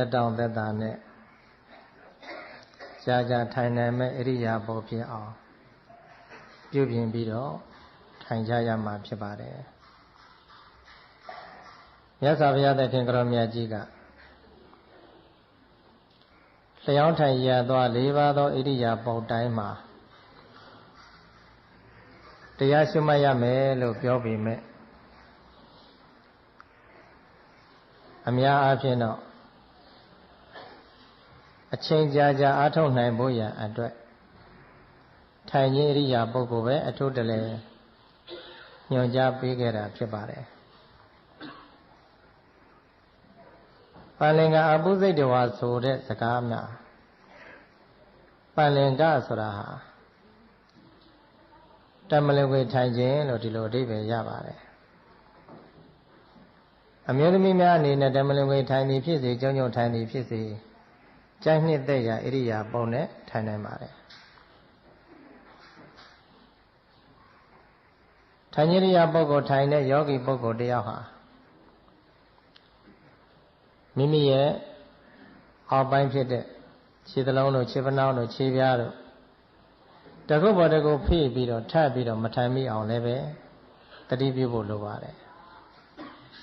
သက်တောင့်သက်တာနဲ့ကြာကြာထိုင်နိုင်မဲ့အရိယာပုဖြစ်အောင်ပြုပြင်ပြီးတော့ထိုင်ကြရမှာဖြစ်ပါတယ်မြတ်စွာဘုရားသခင်ကရောမြတ်ကြီးကလျှောင်းထိုင်ရသွား၄ပါးသောဣရိယာပုတိုင်းမှာတရားရှုမှတ်ရမယ်လို့ပြောပြီးမြဲအများအားဖြင့်တော့ အချိန်ကြာကြာအားထုတ်နိုင်ဖို့ရန်အတွက်ထိုင်ခြင်းအရိယာပုဂ္ဂိုလ်ပဲအထုတလဲညွှန်ကြားပေးခဲ့တာဖြစ်ပါတယ်ပန္လင်ကအပုစိတ်တဝါဆိုတဲ့စကားများပန္လင်ကဆိုတာဟာတမလဝေထိုင်ခြင်းလို့ဒီလိုအဓိပ္ပာယ်ရပါတယ်အမျိုးသမီးများအနေနဲ့တမလဝေထိုင်သည်ဖြစ်စေကြုံကြုံထိုင်သည်ဖြစ်စေ ကြိုက်နှစ်သက်ရာဣရိယာပုံနဲ့ထိုင်နိုင်ပါတယ်ထိုင်ခြင်းရိယာပုဂ္ဂိုလ်ထိုင်တဲ့ယောဂီပုဂ္ဂိုလ်တယောက်ဟာမိမိရဲ့အောက်ပိုင်းဖြစ်တဲ့ခြေသလုံးတို့ခြေပနှောင်းတို့ခြေပြားတို့တကုတ်ပေါ်တကုတ်ဖိပြီးတော့ထပ်ပြီးတော့မထိုင်မိအောင်လည်းပဲတတိပြုဖို့လိုပါတယ်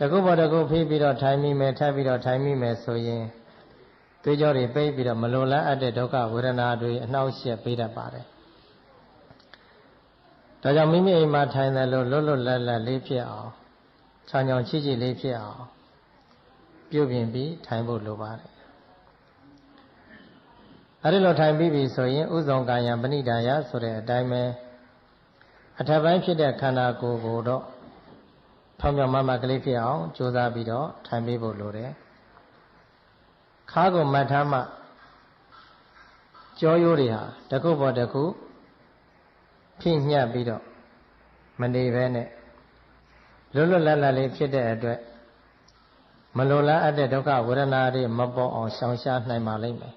တကုတ်ပေါ်တကုတ်ဖိပြီးတော့ထိုင်မိမယ်ထပ်ပြီးတော့ထိုင်မိမယ်ဆိုရင် သွေးကြောတွေပိတ်ပြီးတော့မလွန်လန်းအပ်တဲ့ဒုက္ခဝေဒနာတွေအနှောက်အယှက်ပေးတတ်ပါတယ်ဒါကြောင့်မိမိအိမ်မှာထိုင်တယ်လို့လွတ်လွတ်လပ်လပ်လေးဖြစ်အောင်ချောင်ချောင်ချိချိလေးဖြစ်အောင်ပြုပြင်ပြီးထိုင်ဖို့လိုပါတယ်အဲဒီလိုထိုင်ပြီးပြီဆိုရင်ဥဇုံကာယံပဏိဒါယဆိုတဲ့အတိုင်းပဲအထက်ပိုင်းဖြစ်တဲ့ခန္ဓာကိုယ်ကိုတော့ထောင်မြောင်မမကလေးဖြစ်အောင်ကြိုးစားပြီးတော့ထိုင်ပြီးဖို့လိုတယ် ခါးကိုမတ်ထားမှကြောရိုးတွေဟာတစ်ခုပေါ်တစ်ခုဖြည့်ညှပ်ပြီးတော့မနေပဲနဲ့လွတ်လွတ်လပ်လပ်လေးဖြစ်တဲ့အတွက်မလိုလားအပ်တဲ့ဒုက္ခဝေဒနာတွေမပေါ်အောင်ရှောင်ရှားနိုင်ပါလိမ့်မယ်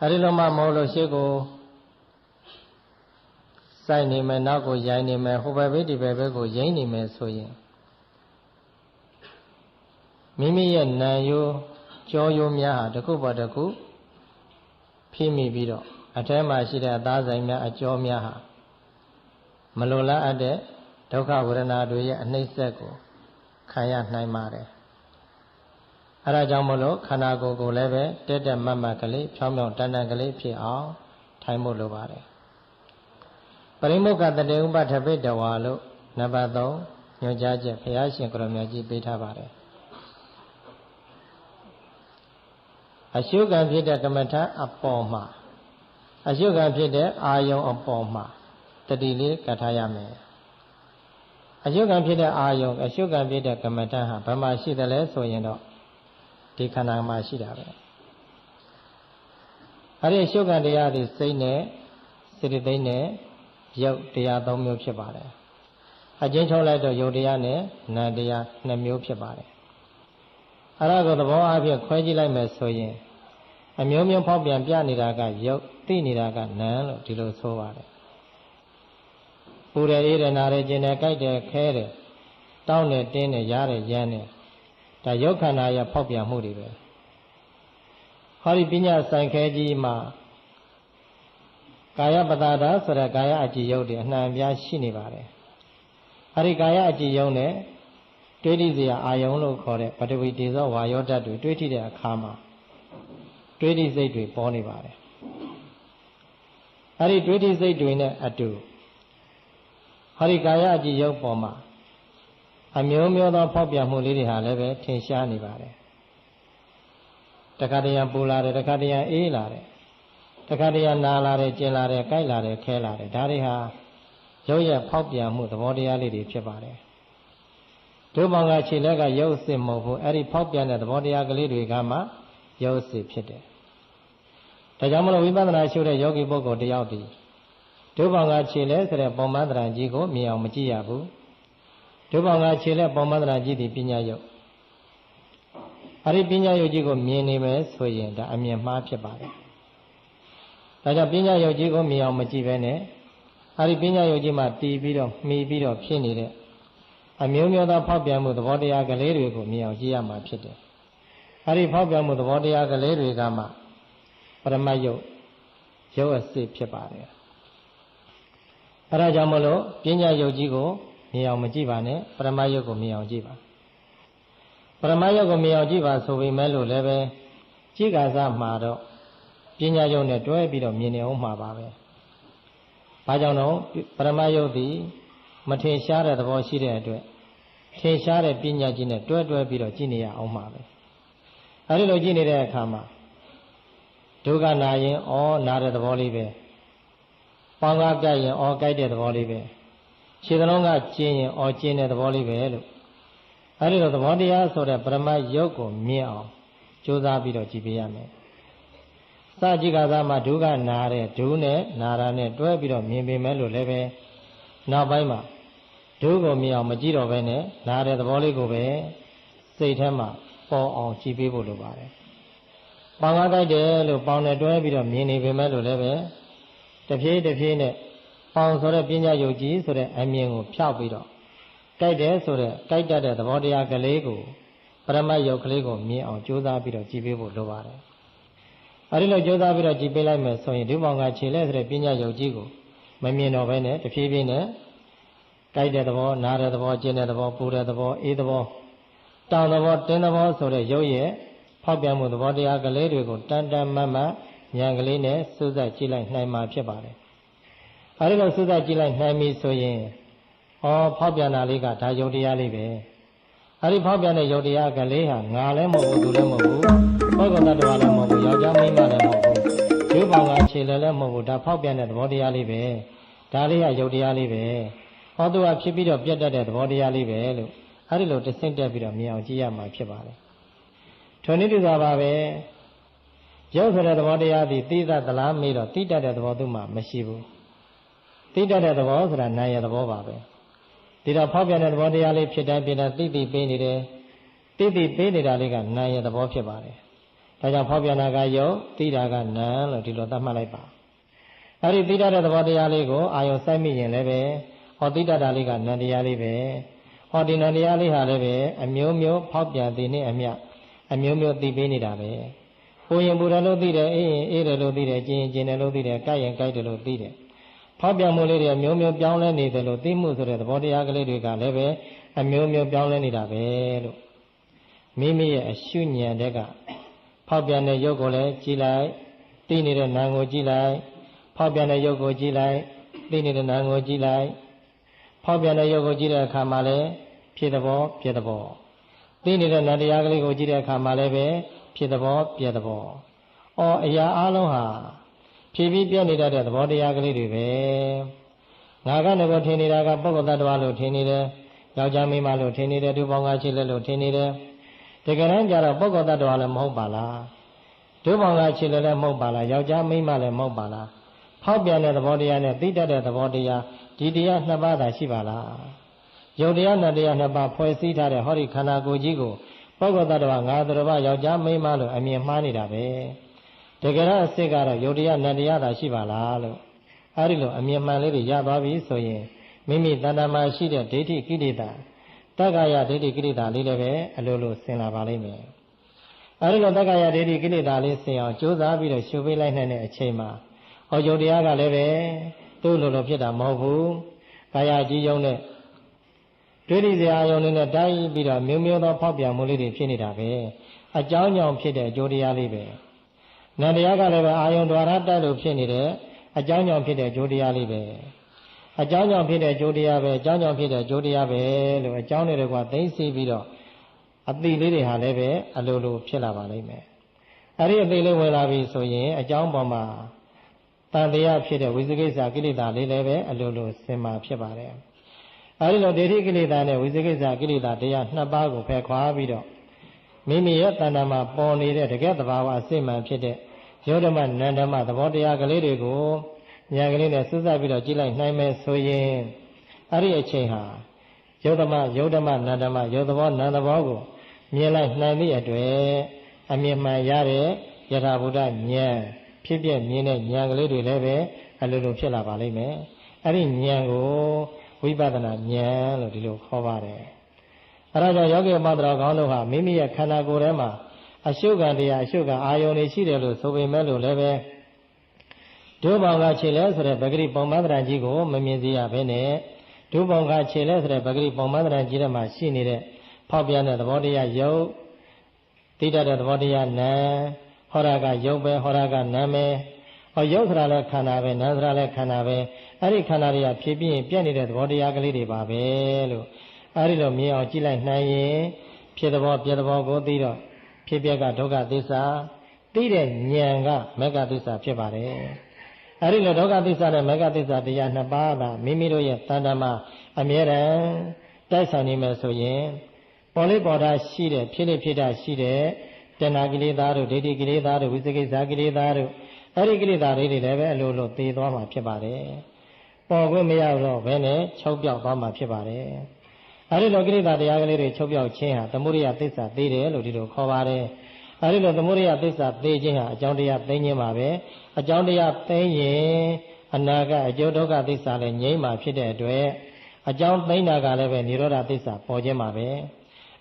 အဲဒီလိုမှမဟုတ်လို့ရှေ့ကိုစိုက်နေမယ်နောက်ကိုရိုင်းနေမယ်ဟိုဘက်ဘေးဒီဘက်ဘေးကိုရိုင်းနေမယ်ဆိုရင်မိမိရဲ့နာယိုး ကြောယိုးများဟာတစ်ခုပေါ်တစ်ခုဖြည့်မိပြီးတော့အထဲမှာရှိတဲ့အသားဆိုင်များအကျော်များဟာမလိုလားအပ်တဲ့ဒုက္ခဝေဒနာတွေရဲ့အနှိမ့်ဆက်ကိုခံရနိုင်ပါတယ်အဲဒါကြောင့်မလို့ခန္ဓာကိုယ်ကိုလည်းပဲတက်တက်မတ်မတ်ကလေးဖြောင်းဖြောင်းတန်တန်ကလေးဖြစ်အောင်ထိုင်ဖို့လိုပါတယ်ပရိမုခတတေဥပထပိတဝါလို့နံပါတ်3ညွှန်ကြားချက်ဘုရားရှင်ကိုရမြတ်ကြီးပေးထားပါတယ် အရှုခံဖြစ်တဲ့ကမ္မထအပေါ်မှာအရှုခံဖြစ်တဲ့အာယုံအပေါ်မှာတတိလေးကထားရမယ်အရှုခံဖြစ်တဲ့အာယုံအရှုခံဖြစ်တဲ့ကမ္မထဟာဘယ်မှာရှိတယ်လဲဆိုရင်တော့ဒီခန္ဓာမှာရှိတာပဲအဲ့ဒီအရှုခံတရားတွေစိတ်နဲ့စေတသိက်နဲ့ရုပ်တရား၃မျိုးဖြစ်ပါတယ်အချင်းချုံးလိုက်တော့ရုပ်တရားနဲ့နာမ်တရား2မျိုးဖြစ်ပါတယ် အဲ့ဒါကိုသဘောအဖြစ်ခွဲကြည့်လိုက်မယ်ဆိုရင်အမျိုးမျိုးဖောက်ပြန်ပြနေတာကရုပ်သိနေတာကနာမ်လို့ဒီလိုဆိုပါတယ်ပူတယ်အေးတယ်နာတယ်ကျင်တယ်ကြိုက်တယ်ခဲတယ်တောင်းတယ်တင်းတယ်ရားတယ်ရမ်းတယ်ဒါရုပ်ခန္ဓာရဲ့ဖောက်ပြန်မှုတွေပဲဟောဒီပညာဆိုင်ခဲကြီးမှာကာယပတာဒဆိုတဲ့ကာယအကြည်ယုတ်တွေအနှံ့အပြားရှိနေပါတယ်အဲဒီကာယအကြည်ယုတ်နဲ့ တွေးထိစရာအာယုံလို့ခေါ်တဲ့ပထဝီတေဇောဝါယောဓာတ်တွေတွေးထိတဲ့အခါမှာတွေးထိစိတ်တွေပေါ်နေပါတယ်အဲဒီတွေးထိစိတ်တွေနဲ့အတူဟောဒီကာယအကြည်ယုတ်ပေါ်မှာအမျိုးမျိုးသောဖောက်ပြန်မှုလေးတွေဟာလည်းပဲထင်ရှားနေပါတယ်တခါတရံပူလာတယ်တခါတရံအေးလာတယ်တခါတရံနာလာတယ်ကျင်လာတယ်ကြိုက်လာတယ်ခဲလာတယ်ဒါတွေဟာရုပ်ရဖောက်ပြန်မှုသဘောတရားလေးတွေဖြစ်ပါတယ် ဒုဘောင်ကခြေလက်ကရုပ်စစ်မဟုတ်ဘူးအဲ့ဒီဖောက်ပြန်တဲ့သဘောတရားကလေးတွေကမှရုပ်စစ်ဖြစ်တယ်ဒါကြောင့်မလို့ဝိပဿနာရှုတဲ့ယောဂီပုဂ္ဂိုလ်တယောက်ဒီဒုဘောင်ကခြေလက်ဆိုတဲ့ပုံမှန်တရားကြီးကိုမြင်အောင်မကြည့်ရဘူးဒုဘောင်ကခြေလက်ပုံမှန်တရားကြီးဒီပညာယုတ်အဲ့ဒီပညာယုတ်ကြီးကိုမြင်နေမယ်ဆိုရင်ဒါအမြင်မှားဖြစ်ပါတယ်ဒါကြောင့်ပညာယုတ်ကြီးကိုမြင်အောင်မကြည့်ပဲနဲ့အဲ့ဒီပညာယုတ်ကြီးမှာတည်ပြီးတော့မှီပြီးတော့ဖြစ်နေတဲ့ အမျိုးမျိုးသောဖောက်ပြန်မှုသဘောတရားကလေးတွေကိုမြင်အောင်ကြည့်ရမှာဖြစ်တယ်အဲဒီဖောက်ပြန်မှုသဘောတရားကလေးတွေကမှပရမတ်ယုတ်ရုပ်အစစ်ဖြစ်ပါတယ်အဲဒါကြောင့်မလို့ပညာယုတ်ကြီးကိုမြင်အောင်မကြည့်ပါနဲ့ပရမတ်ယုတ်ကိုမြင်အောင်ကြည့်ပါပရမတ်ယုတ်ကိုမြင်အောင်ကြည့်ပါဆိုပေမဲ့လို့လည်းပဲကြည့်ကစားမှာတော့ပညာယုတ်နဲ့တွဲပြီးတော့မြင်နေအောင်မှာပါပဲဘာကြောင့်တော့ပရမတ်ယုတ်သည် မထင်ရှားတဲ့သဘောရှိတဲ့အတွက်ထင်ရှားတဲ့ပညာကြီးနဲ့တွဲတွဲပြီးတော့ကြည့်နေရအောင်မှာပဲအဲဒီလိုကြည့်နေတဲ့အခါမှာဒုက္ခနာရင်ဩနာတဲ့သဘောလေးပဲပေါင်းကားကြိုက်ရင်ဩကြိုက်တဲ့သဘောလေးပဲခြေသလုံးကကျင်းရင်ဩကျင်းတဲ့သဘောလေးပဲလို့အဲဒီလိုသဘောတရားဆိုတဲ့ပရမတ်ယုတ်ကိုမြင်အောင်ကြိုးစားပြီးတော့ကြည့်ပေးရမယ်စကြည့်ကစားမှာဒုက္ခနာတဲ့ဒုနဲ့နာတာနဲ့တွဲပြီးတော့မြင်ပေမဲ့လို့လည်းပဲနောက်ပိုင်းမှာ ဒုကိုမြင်အောင်မကြည့်တော့ဘဲနဲ့နာတဲ့သဘောလေးကိုပဲစိတ်ထဲမှာပေါ်အောင်ကြည့်ပေးဖို့လိုပါတယ်။ပေါင်ကားကြိုက်တယ်လို့ပေါင်နဲ့တွဲပြီးတော့မြင်နေပေမဲ့လို့လည်းပဲတဖြည်းတဖြည်းနဲ့ပေါင်ဆိုတဲ့ပညာယုတ်ကြီးဆိုတဲ့အမြင်ကိုဖျောက်ပြီးတော့ကြိုက်တယ်ဆိုတဲ့ကြိုက်တတ်တဲ့သဘောတရားကလေးကိုပရမတ်ယုတ်ကလေးကိုမြင်အောင်ကြိုးစားပြီးတော့ကြည့်ပေးဖို့လိုပါတယ်။အဲဒီလိုကြိုးစားပြီးတော့ကြည့်ပေးလိုက်မယ်ဆိုရင်ဒီပေါင်ကခြေလဲဆိုတဲ့ပညာယုတ်ကြီးကိုမမြင်တော့ဘဲနဲ့တဖြည်းဖြည်းနဲ့ ကြိုက်တဲ့သဘောနားတဲ့သဘောကျင်းတဲ့သဘောပူတဲ့သဘောအေးသဘောတောင်သဘောတင်းသဘောဆိုတဲ့ရုပ်ရဲ့ဖောက်ပြန်မှုသဘောတရားကလေးတွေကိုတန်တန်မတ်မတ်ဉာဏ်ကလေးနဲ့စူးစိုက်ကြည့်လိုက်နိုင်မှာဖြစ်ပါတယ်။အဲဒီလိုစူးစိုက်ကြည့်လိုက်နိုင်ပြီဆိုရင်ဩဖောက်ပြန်တာလေးကဒါယုတ်တရားလေးပဲ။အဲဒီဖောက်ပြန်တဲ့ယုတ်တရားကလေးဟာငါလည်းမဟုတ်ဘူးသူလည်းမဟုတ်ဘူး။ပုဂ္ဂိုလ်တ attva လည်းမဟုတ်ဘူး။ယောက်ျားမိန်းမလည်းမဟုတ်ဘူး။ဒီဘောင်ကခြေလည်းလည်းမဟုတ်ဘူး။ဒါဖောက်ပြန်တဲ့သဘောတရားလေးပဲ။ဒါလေးကယုတ်တရားလေးပဲ။ ဟောသူကဖြစ်ပြီးတော့ပြတ်တတ်တဲ့သဘောတရားလေးပဲလို့အဲဒီလိုတဆင့်တက်ပြီးတော့မြင်အောင်ကြည့်ရမှာဖြစ်ပါတယ်ထိုနည်းတူစွာပါပဲရုပ်ဆိုတဲ့သဘောတရားသည်သိတတ်သလားမေးတော့သိတတ်တဲ့သဘောသူမှမရှိဘူးသိတတ်တဲ့သဘောဆိုတာနာရသဘောပါပဲဒီတော့ဖောက်ပြန်တဲ့သဘောတရားလေးဖြစ်တိုင်းဖြစ်တိုင်းသိသိပေးနေတယ်သိသိပေးနေတာလေးကနာရသဘောဖြစ်ပါတယ်ဒါကြောင့်ဖောက်ပြန်တာကယုတ်သိတာကနာလို့ဒီလိုသတ်မှတ်လိုက်ပါအဲဒီသိတတ်တဲ့သဘောတရားလေးကိုအာယုံစိုက်မိရင်လည်းပဲ ဟောသိတတ်တာလေးကနန္တရားလေးပဲဟောဒီနတရားလေးဟာလည်းပဲအမျိုးမျိုးဖောက်ပြန်သည်နဲ့အမျှအမျိုးမျိုးသိပေးနေတာပဲပူရင်ပူတယ်လို့သိတယ်အေးရင်အေးတယ်လို့သိတယ်ကျင်ရင်ကျင်တယ်လို့သိတယ်ကြိုက်ရင်ကြိုက်တယ်လို့သိတယ်ဖောက်ပြန်မှုလေးတွေအမျိုးမျိုးပြောင်းလဲနေတယ်လို့သိမှုဆိုတဲ့သဘောတရားကလေးတွေကလည်းပဲအမျိုးမျိုးပြောင်းလဲနေတာပဲလို့မိမိရဲ့အရှုဉဏ်တဲ့ကဖောက်ပြန်တဲ့ရုပ်ကိုလည်းကြည်လိုက်သိနေတဲ့နာမ်ကိုကြည်လိုက်ဖောက်ပြန်တဲ့ရုပ်ကိုကြည်လိုက်သိနေတဲ့နာမ်ကိုကြည်လိုက် ဖောက်ပြန်တဲ့ရုပ်ကိုကြည့်တဲ့အခါမှာလည်းဖြစ်သဘောပြည့်သဘောသိနေတဲ့နတရားကလေးကိုကြည့်တဲ့အခါမှာလည်းပဲဖြစ်သဘောပြည့်သဘောအော်အရာအလုံးဟာဖြည်းဖြည်းပြည့်နေတတ်တဲ့သဘောတရားကလေးတွေပဲငါကလည်းထင်နေတာကပုဂ္ဂိုလ်တ attva လို့ထင်နေတယ်ယောက်ျားမိန်းမလို့ထင်နေတယ်သူပေါင်းကချစ်လက်လို့ထင်နေတယ်တကယ်တမ်းကျတော့ပုဂ္ဂိုလ်တ attva လည်းမဟုတ်ပါလားဒုပေါင်းကချစ်လက်လည်းမဟုတ်ပါလားယောက်ျားမိန်းမလည်းမဟုတ်ပါလားဖောက်ပြန်တဲ့သဘောတရားနဲ့သိတတ်တဲ့သဘောတရား ဒီတရားနှစ်ပါးသာရှိပါလားယုတ်တရားနဲ့တရားနှစ်ပါးဖွဲ့စည်းထားတဲ့ဟောဒီခန္ဓာကိုယ်ကြီးကိုပုဂ္ဂိုလ်တ attva ငါးတော်ဘာယောက်ျားမိန်းမလို့အမြင်မှားနေတာပဲတကယ်တော့အစ်စ်ကတော့ယုတ်တရားနဲ့တရားသာရှိပါလားလို့အဲဒီလိုအမြင်မှန်လေးတွေရသွားပြီဆိုရင်မိမိတဏ္ဍာမှာရှိတဲ့ဒိဋ္ဌိကိလေသာတက္ကရာဒိဋ္ဌိကိလေသာလေးလည်းပဲအလိုလိုဆင်လာပါလိမ့်မယ်အဲဒီလိုတက္ကရာဒိဋ္ဌိကိလေသာလေးဆင်အောင်ကြိုးစားပြီးတော့ရှုပေးလိုက်နိုင်တဲ့အချိန်မှာဟောယုတ်တရားကလည်းပဲ သူ့လိုလိုဖြစ်တာမဟုတ်ဘူးကာယကြီးယုံနဲ့တွေ့ရစရာအယုံတွေနဲ့တိုင်းပြီးတော့မျိုးမျိုးသောဖောက်ပြန်မှုလေးတွေဖြစ်နေတာပဲအကြောင်းကြောင့်ဖြစ်တဲ့အကျိုးတရားလေးပဲနန္တရားကလည်းပဲအာယုံ द्वार တိုက်လို့ဖြစ်နေတဲ့အကြောင်းကြောင့်ဖြစ်တဲ့အကျိုးတရားလေးပဲအကြောင်းကြောင့်ဖြစ်တဲ့အကျိုးတရားပဲအကြောင်းကြောင့်ဖြစ်တဲ့အကျိုးတရားပဲလို့အကြောင်းတွေကသိသိပြီးတော့အတိလေးတွေဟာလည်းပဲအလိုလိုဖြစ်လာပါလိမ့်မယ်အဲ့ဒီအသေးလေးဝင်လာပြီဆိုရင်အကြောင်းပေါ်မှာ တန်တရားဖြစ်တဲ့ဝိသေကိစ္စကိလေသာလေးလည်းပဲအလိုလိုစင်မာဖြစ်ပါတယ်အဲဒီလိုဒိဋ္ဌိကိလေသာနဲ့ဝိသေကိစ္စကိလေသာတရားနှစ်ပါးကိုဖယ်ခွာပြီးတော့မိမိရဲ့တဏ္ဍာမှာပေါ်နေတဲ့တကယ်သဘာဝအစစ်မှန်ဖြစ်တဲ့ယောဓမနန္ဓမသဘောတရားကလေးတွေကိုဉာဏ်ကလေးနဲ့စူးစပ်ပြီးတော့ကြည့်လိုက်နိုင်မယ်ဆိုရင်အဲ့ဒီအချိန်ဟာယောဓမယောဓမနန္ဓမယောသဘောနန္သဘောကိုမြင်လိုက်နိုင်သည့်အတွက်အမြင်မှန်ရတဲ့ယထာဘုဒ္ဓဉာဏ် ဖြစ်ပြမြင်တဲ့ဉာဏ်ကလေးတွေလည်းပဲအလိုလိုဖြစ်လာပါလိမ့်မယ်အဲ့ဒီဉာဏ်ကိုဝိပဿနာဉာဏ်လို့ဒီလိုခေါ်ပါတယ်အဲဒါကြောင့်ယောဂီမတ္တရာကောင်းတို့ဟာမိမိရဲ့ခန္ဓာကိုယ်ထဲမှာအရှုခံတရားအရှုခံအာယုန်တွေရှိတယ်လို့ဆိုပေမဲ့လို့လည်းပဲဒုဘောင်ကခြေလဲဆိုတဲ့ပဂရိပုံမန္တရကြီးကိုမမြင်စေရဘဲနဲ့ဒုဘောင်ကခြေလဲဆိုတဲ့ပဂရိပုံမန္တရကြီးထဲမှာရှိနေတဲ့ဖောက်ပြန်တဲ့သဘောတရားယုတ်တိတတ်တဲ့သဘောတရားနာ ဟောရကယုတ်ပဲဟောရကနာမယ်ဟောယုတ်ဆိုတာလည်းခန္ဓာပဲနာဆိုတာလည်းခန္ဓာပဲအဲ့ဒီခန္ဓာတွေကဖြည့်ပြင်းပြည့်နေတဲ့သဘောတရားကလေးတွေပါပဲလို့အဲ့ဒီလိုမြင်အောင်ကြည့်လိုက်နိုင်ရင်ဖြစ်သဘောပြသဘောကိုသိတော့ဖြစ်ပြကဒုက္ခသစ္စာသိတဲ့ဉာဏ်ကမဂ္ဂသစ္စာဖြစ်ပါတယ်အဲ့ဒီလိုဒုက္ခသစ္စာနဲ့မဂ္ဂသစ္စာတရားနှစ်ပါးကမိမိတို့ရဲ့တဏ္ဍမှာအမြဲတမ်းတိုက်ဆိုင်နေမယ်ဆိုရင်ပေါ်လေးပေါ်တာရှိတဲ့ဖြစ်လေဖြစ်တာရှိတဲ့ တဏှာကိလေသာတို့ဒိဋ္ဌိကိလေသာတို့ဝိသေကိစ္စကိလေသာတို့အဲ့ဒီကိလေသာတွေလည်းပဲအလိုလိုသိသွားမှာဖြစ်ပါတယ်ပေါ်ခွင့်မရတော့ဘဲနဲ့ချုပ်ပြောက်သွားမှာဖြစ်ပါတယ်အဲဒီလိုကိလေသာတရားကလေးတွေချုပ်ပြောက်ခြင်းဟာသမုဒိယသစ္စာသိတယ်လို့ဒီလိုခေါ်ပါတယ်အဲဒီလိုသမုဒိယသစ္စာသိခြင်းဟာအကြောင်းတရားသိခြင်းပါပဲအကြောင်းတရားသိရင်အနာကအကျိုးဒုက္ခသစ္စာလည်းငြိမ့်မှာဖြစ်တဲ့အတွက်အကြောင်းသိတာကလည်းပဲនិရောဓသစ္စာပေါ်ခြင်းပါပဲ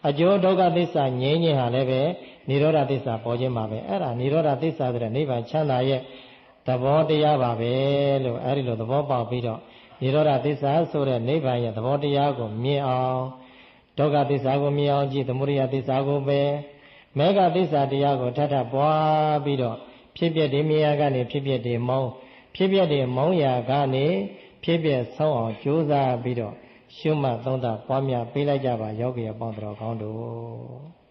အကျိုးဒုက္ခသစ္စာငြိမ်းခြင်းဟာလည်းပဲနိရောဓသစ္စာပေါ်ခြင်းပါပဲအဲ့ဒါနိရောဓသစ္စာဆိုတဲ့နိဗ္ဗာန်ချမ်းသာရဲ့သဘောတရားပါပဲလို့အဲ့ဒီလိုသဘောပေါက်ပြီးတော့နိရောဓသစ္စာဆိုတဲ့နိဗ္ဗာန်ရဲ့သဘောတရားကိုမြင်အောင်ဒုက္ခသစ္စာကိုမြင်အောင်ကြည့်သမုဒိယသစ္စာကိုပဲမေဃသစ္စာတရားကိုထပ်ထပ်ပွားပြီးတော့ဖြစ်ပျက်ဒီမြင်ရကနေဖြစ်ပျက်ဒီမုံဖြစ်ပျက်ဒီမုံရာကနေဖြစ်ပျက်ဆုံးအောင်ကြိုးစားပြီးတော့ ရှုမှတ်သုံးသပွားများပေးလိုက်ကြပါယောဂီအပေါင်းတော်ကောင်းတို့